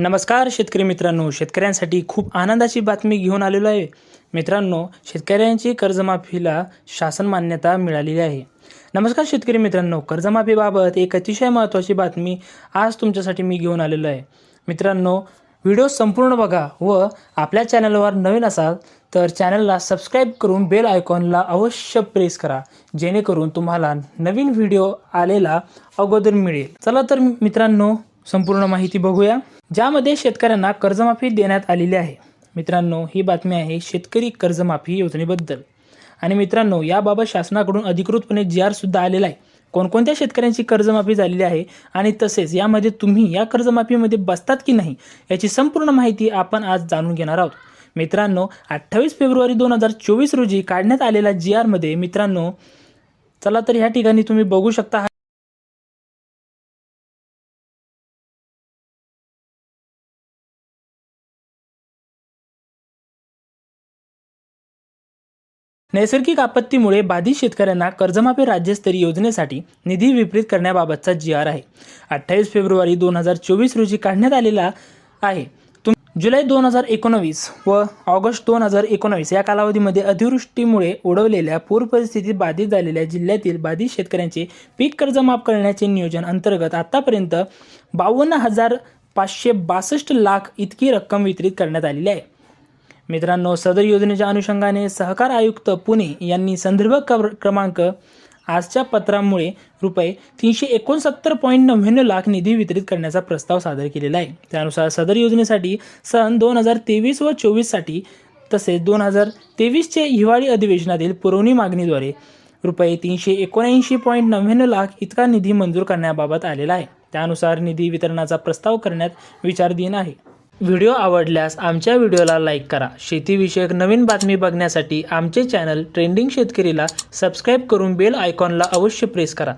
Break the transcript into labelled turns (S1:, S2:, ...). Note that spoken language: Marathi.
S1: नमस्कार शेतकरी मित्रांनो शेतकऱ्यांसाठी खूप आनंदाची बातमी घेऊन आलेलो आहे. मित्रांनो शेतकऱ्यांची कर्जमाफीला शासन मान्यता मिळालेली आहे. नमस्कार शेतकरी मित्रांनो कर्जमाफीबाबत एक अतिशय महत्त्वाची बातमी आज तुमच्यासाठी मी घेऊन आलेलो आहे. मित्रांनो व्हिडिओ संपूर्ण बघा व आपल्या चॅनलवर नवीन असाल तर चॅनलला सबस्क्राईब करून बेल आयकॉनला अवश्य प्रेस करा जेणेकरून तुम्हाला नवीन व्हिडिओ आलेला अगोदर मिळेल. चला तर मित्रांनो संपूर्ण माहिती बघूया. ज्यामध्ये शेतकऱ्यांना कर्जमाफी देण्यात आलेली आहे. मित्रांनो ही बातमी आहे शेतकरी कर्जमाफी योजनेबद्दल. आणि मित्रांनो याबाबत शासनाकडून अधिकृतपणे जी आर सुद्धा आलेला आहे. कोणकोणत्या शेतकऱ्यांची कर्जमाफी झालेली आहे आणि तसेच यामध्ये तुम्ही या कर्जमाफीमध्ये बसतात की नाही याची संपूर्ण माहिती आपण आज जाणून घेणार आहोत. मित्रांनो अठ्ठावीस फेब्रुवारी दोन हजार चोवीस रोजी काढण्यात आलेल्या जी आरमध्ये मित्रांनो चला तर ह्या ठिकाणी तुम्ही बघू शकता नैसर्गिक आपत्तीमुळे बाधित शेतकऱ्यांना कर्जमाफी राज्यस्तरीय योजनेसाठी निधी विपरीत करण्याबाबतचा जी आर आहे. अठ्ठावीस फेब्रुवारी दोन हजार चोवीस रोजी काढण्यात आलेला आहे. तुम जुलै दोन हजार एकोणवीस व ऑगस्ट दोन हजार एकोणवीस या कालावधीमध्ये अतिवृष्टीमुळे ओढवलेल्या पूर परिस्थितीत बाधित झालेल्या जिल्ह्यातील बाधित शेतकऱ्यांचे पीक कर्ज माफ करण्याचे नियोजन अंतर्गत आतापर्यंत बावन्न हजार पाचशे बासष्ट लाख इतकी रक्कम वितरित करण्यात आलेली आहे. मित्रांनो सदर योजनेच्या अनुषंगाने सहकार आयुक्त पुणे यांनी संदर्भ क्रमांक आजच्या पत्रामुळे रुपये तीनशे एकोणसत्तर पॉईंट नव्याण्णव लाख निधी वितरित करण्याचा प्रस्ताव सादर केलेला आहे. त्यानुसार सदर योजनेसाठी सन दोन हजार तेवीस व चोवीससाठी तसेच दोन हजार तेवीसचे हिवाळी अधिवेशनातील पुरवणी मागणीद्वारे रुपये तीनशे एकोणऐंशी पॉईंट नव्याण्णव लाख इतका निधी मंजूर करण्याबाबत आलेला आहे. त्यानुसार निधी वितरणाचा प्रस्ताव करण्यात विचारधीन आहे. व्हिडिओ आवडल्यास आमच्या व्हिडिओला लाईक करा. शेतीविषयक नवीन बातमी बघण्यासाठी आमचे चॅनल ट्रेंडिंग शेतकरीला सबस्क्राईब करून बेल आयकॉनला अवश्य प्रेस करा.